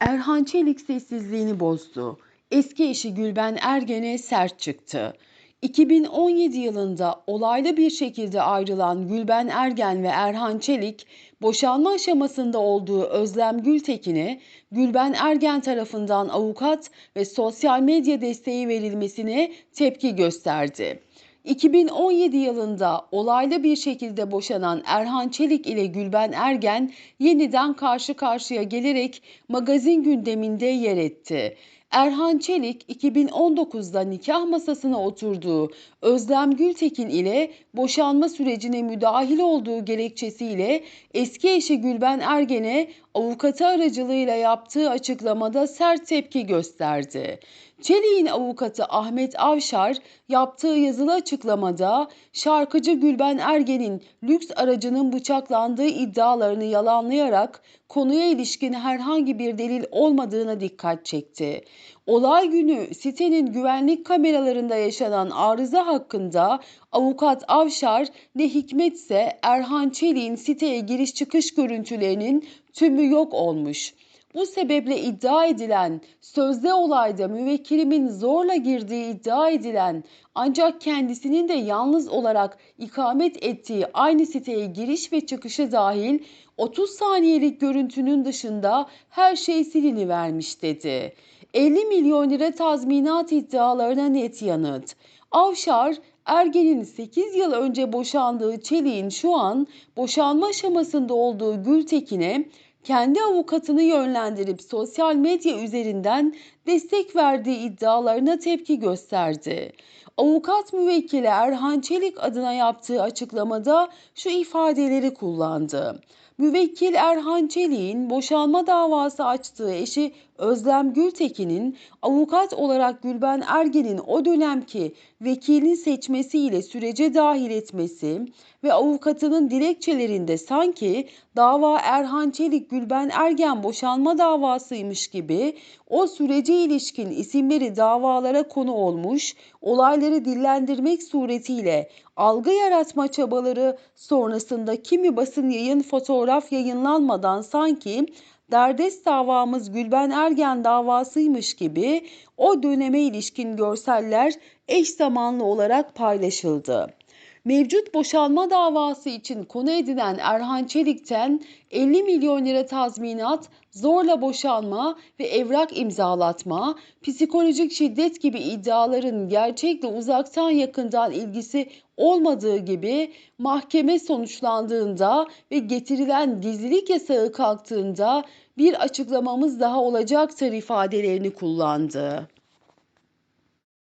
Erhan Çelik sessizliğini bozdu. Eski eşi Gülben Ergen'e sert çıktı. 2017 yılında olaylı bir şekilde ayrılan Gülben Ergen ve Erhan Çelik, boşanma aşamasında olduğu Özlem Gültekin'e Gülben Ergen tarafından avukat ve sosyal medya desteği verilmesine tepki gösterdi. 2017 yılında olaylı bir şekilde boşanan Erhan Çelik ile Gülben Ergen yeniden karşı karşıya gelerek magazin gündeminde yer etti. Erhan Çelik 2019'da nikah masasına oturduğu Özlem Gültekin ile boşanma sürecine müdahil olduğu gerekçesiyle eski eşi Gülben Ergen'e avukatı aracılığıyla yaptığı açıklamada sert tepki gösterdi. Çelik'in avukatı Ahmet Avşar yaptığı yazılı açıklamada şarkıcı Gülben Ergen'in lüks aracının bıçaklandığı iddialarını yalanlayarak konuya ilişkin herhangi bir delil olmadığına dikkat çekti. Olay günü sitenin güvenlik kameralarında yaşanan arıza hakkında avukat Avşar ne hikmetse Erhan Çelik'in siteye giriş çıkış görüntülerinin tümü yok olmuş. Bu sebeple iddia edilen, sözde olayda müvekkilimin zorla girdiği iddia edilen ancak kendisinin de yalnız olarak ikamet ettiği aynı siteye giriş ve çıkışı dahil 30 saniyelik görüntünün dışında her şey silinivermiş dedi. 50 milyon lira tazminat iddialarına net yanıt. Avşar, Ergen'in 8 yıl önce boşandığı Çelik'in şu an boşanma aşamasında olduğu Gültekin'e kendi avukatını yönlendirip sosyal medya üzerinden destek verdiği iddialarına tepki gösterdi. Avukat müvekkili Erhan Çelik adına yaptığı açıklamada şu ifadeleri kullandı. Müvekkil Erhan Çelik'in boşanma davası açtığı eşi Özlem Gültekin'in avukat olarak Gülben Ergen'in o dönemki vekilini seçmesiyle sürece dahil etmesi ve avukatının dilekçelerinde sanki dava Erhan Çelik Gülben Ergen boşanma davasıymış gibi o sürece ilişkin isimleri davalara konu olmuş, olayları dillendirmek suretiyle algı yaratma çabaları sonrasında kimi basın yayın fotoğraf yayınlanmadan sanki derdest davamız Gülben Ergen davasıymış gibi o döneme ilişkin görseller eş zamanlı olarak paylaşıldı. Mevcut boşanma davası için konu edinen Erhan Çelik'ten 50 milyon lira tazminat, zorla boşanma ve evrak imzalatma, psikolojik şiddet gibi iddiaların gerçekle uzaktan yakından ilgisi olmadığı gibi mahkeme sonuçlandığında ve getirilen gizlilik yasağı kalktığında bir açıklamamız daha olacaktır ifadelerini kullandı.